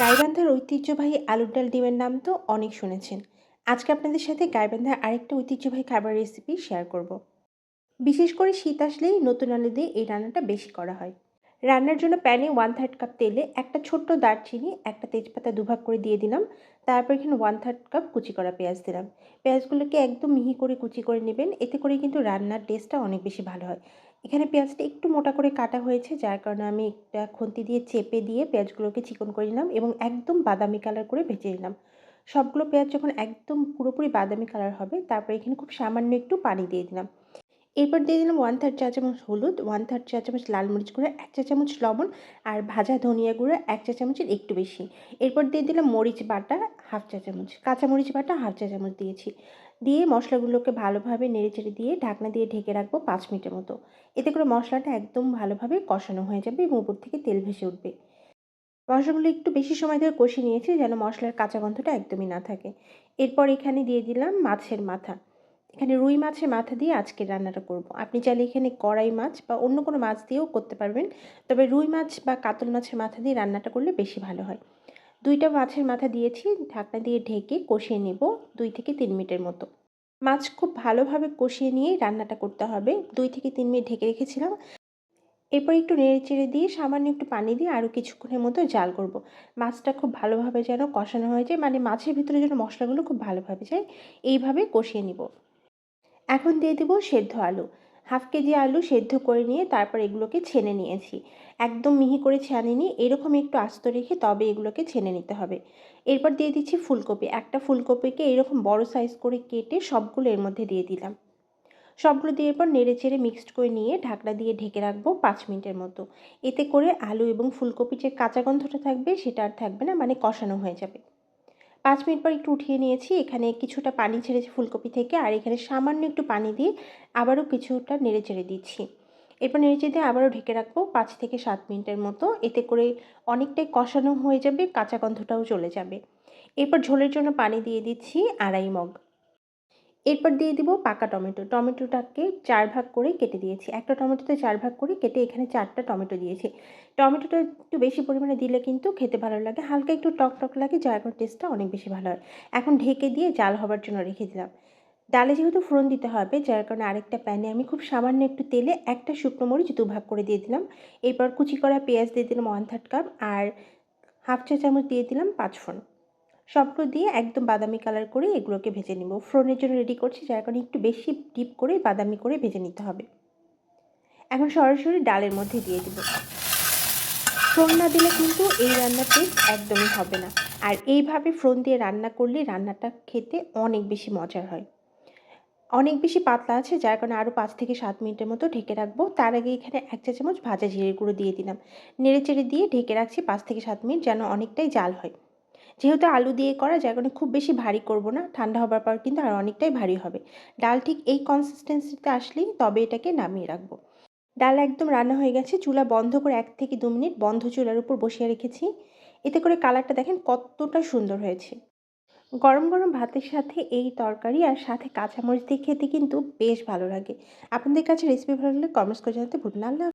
গাইবান্ধার ঐতিহ্যবাহী আলুর ডাল ডিমের নাম তো অনেক শুনেছেন। আজকে আপনাদের সাথে গাইবান্ধার আরেকটা ঐতিহ্যবাহী খাবার রেসিপি শেয়ার করব। বিশেষ করে শীত আসলেই নতুন আলু দিয়ে এই রান্নাটা বেশি করা হয়। রান্নার জন্য প্যানে ওয়ান থার্ড কাপ তেলে একটা ছোট্ট দারচিনি, একটা তেজপাতা দুভাগ করে দিয়ে দিলাম। তারপর এখানে ওয়ান থার্ড কাপ কুচি করা পেঁয়াজ দিলাম। পেঁয়াজগুলোকে একদম মিহি করে কুচি করে নেবেন। এতে করে কিন্তু রান্নার টেস্টটা অনেক বেশি ভালো হয়। এখানে পেঁয়াজটা একটু মোটা করে কাটা হয়েছে, যার কারণে আমি একটা খুন্তি দিয়ে চেপে দিয়ে পেঁয়াজগুলোকে চিকন করে নিলাম এবং একদম বাদামি কালার করে ভেজে নিলাম। সবগুলো পেঁয়াজ যখন একদম পুরোপুরি বাদামি কালার হবে, তারপর এখানে খুব সামান্য একটু পানি দিয়ে দিলাম। এরপর দিয়ে দিলাম ওয়ান থার্ড চা চামচ হলুদ ওয়ান থার্ড চা চামচ লাল মরিচ গুঁড়ো, এক চা চামচ লবণ আর ভাজা ধনিয়া গুঁড়ো, এক চা চামচের একটু বেশি। এরপর দিয়ে দিলাম মরিচ বাটা হাফ চা চামচ কাঁচা মরিচ বাটা হাফ চা চামচ দিয়েছি। দিয়ে মশলাগুলোকে ভালোভাবে নেড়েচেড়ে দিয়ে ঢাকনা দিয়ে ঢেকে রাখব পাঁচ মিনিটের মতো। এতে করে মশলাটা একদম ভালোভাবে কষানো হয়ে যাবে এবং উপর থেকে তেল ভেসে উঠবে। মশলাগুলো একটু বেশি সময় ধরে কষিয়ে নিয়েছি যেন মশলার কাঁচা গন্ধটা একদমই না থাকে। এরপর এখানে দিয়ে দিলাম মাছের মাথা। এখানে রুই মাছের মাথা দিয়ে আজকের রান্নাটা করব। আপনি চাইলে এখানে কড়াই মাছ বা অন্য কোনো মাছ দিয়েও করতে পারবেন। তবে রুই মাছ বা কাতল মাছের মাথা দিয়ে রান্নাটা করলে বেশি ভালো হয়। দুইটা মাছের মাথা দিয়েছি, ঢাকনা দিয়ে ঢেকে কষিয়ে নেব দুই থেকে তিন মিনিটের মতো। মাছ খুব ভালোভাবে কষিয়ে নিয়ে রান্নাটা করতে হবে। দুই থেকে তিন মিনিট ঢেকে রেখেছিলাম। এরপর একটু নেড়ে চেড়ে দিয়ে সামান্য একটু পানি দিয়ে আরও কিছুক্ষণের মতো জাল করব। মাছটা খুব ভালোভাবে যেন কষানো হয়ে যায় মানে মাছের ভিতরে যেন মশলাগুলো খুব ভালোভাবে যায়, এইভাবে কষিয়ে নিব। এখন দিয়ে দেবো সেদ্ধ আলু। হাফ কেজি আলু সেদ্ধ করে নিয়ে তারপর এগুলোকে ছেনে নিয়েছি। একদম মিহি করে ছানিনি, এরকম একটু আস্ত রেখে তবে এগুলোকে ছেনে নিতে হবে। এরপর দিয়ে দিচ্ছি ফুলকপি। একটা ফুলকপিকে এরকম বড় সাইজ করে কেটে সবগুলো এর মধ্যে দিয়ে দিলাম। সবগুলো দিয়ে এরপর নেড়ে চেড়ে মিক্সড করে নিয়ে ঢাকনা দিয়ে ঢেকে রাখব পাঁচ মিনিটের মতো। এতে করে আলু এবং ফুলকপির যে কাঁচা গন্ধটা থাকবে সেটা আর থাকবে না মানে কষানো হয়ে যাবে। পাঁচ মিনিট পর একটু উঠিয়ে নিয়েছি। এখানে কিছুটা পানি ছেড়েছি ফুলকপি থেকে আর এখানে সামান্য একটু পানি দিয়ে আবারও কিছুটা নেড়ে চেড়ে দিচ্ছি। এরপর নেড়ে দিয়ে আবারও ঢেকে রাখব পাঁচ থেকে সাত মিনিটের মতো। এতে করে অনেকটাই কষানো হয়ে যাবে, কাঁচা গন্ধটাও চলে যাবে। এরপর ঝোলের জন্য পানি দিয়ে দিচ্ছি আড়াই মগ। এরপর দিয়ে দিব পাকা টমেটো। টমেটোটাকে চার ভাগ করে কেটে দিয়েছি। একটা টমেটোতে চার ভাগ করে কেটে এখানে চারটা টমেটো দিয়েছি। টমেটোটা একটু বেশি পরিমাণে দিলে কিন্তু খেতে ভালো লাগে। হালকা একটু টক টক লাগে, যার কারণে টেস্টটা অনেক বেশি ভালো হয়। এখন ঢেকে দিয়ে জাল হবার জন্য রেখে দিলাম। ডালে যেহেতু ফোড়ন দিতে হবে, যার কারণে আরেকটা প্যানে আমি খুব সামান্য একটু তেলে একটা শুকনো মরিচ দু ভাগ করে দিয়ে দিলাম। এরপর কুচি করা পেঁয়াজ দিয়ে দিলাম ওয়ান থার্ড কাপ আর হাফ চা চামচ দিয়ে দিলাম পাঁচ ফোড়ন সবগুলো দিয়ে একদম বাদামি কালার করে এগুলোকে ভেজে নিব। ফ্রনের জন্য রেডি করছি, যার কারণে একটু বেশি ডিপ করে বাদামি করে ভেজে নিতে হবে। এখন সরাসরি ডালের মধ্যে দিয়ে দিব। ফ্রন না দিলে কিন্তু এই রান্নার টেস্ট একদমই হবে না। আর এইভাবে ফ্রন দিয়ে রান্না করলে রান্নাটা খেতে অনেক বেশি মজার হয়। অনেক বেশি পাতলা আছে, যার কারণে আরও পাঁচ থেকে সাত মিনিটের মতো ঢেকে রাখব। তার আগে এখানে এক চা চামচ ভাজা জিরের গুঁড়ো দিয়ে দিলাম। নেড়ে চেড়ে দিয়ে ঢেকে রাখছি পাঁচ থেকে সাত মিনিট, যেন অনেকটাই জাল হয়। যেহেতু আলু দিয়ে করা যার কারণে খুব বেশি ভারী করব না, ঠান্ডা হবার পর কিন্তু আর অনেকটাই ভারী হবে। ডাল ঠিক এই কনসিস্টেন্সিতে আসলেই তবে এটাকে নামিয়ে রাখব। ডাল একদম রান্না হয়ে গেছে, চুলা বন্ধ করে এক থেকে দু মিনিট বন্ধ চুলার উপর বসিয়ে রেখেছি। এতে করে কালারটা দেখেন কতটা সুন্দর হয়েছে। গরম গরম ভাতের সাথে এই তরকারি আর সাথে কাঁচামরিচ দিয়ে খেতে কিন্তু বেশ ভালো লাগে। আপনাদের কাছে রেসিপি ভালো লাগলে কমেন্টস করে জানাতে ভুলবেন আল্লাহ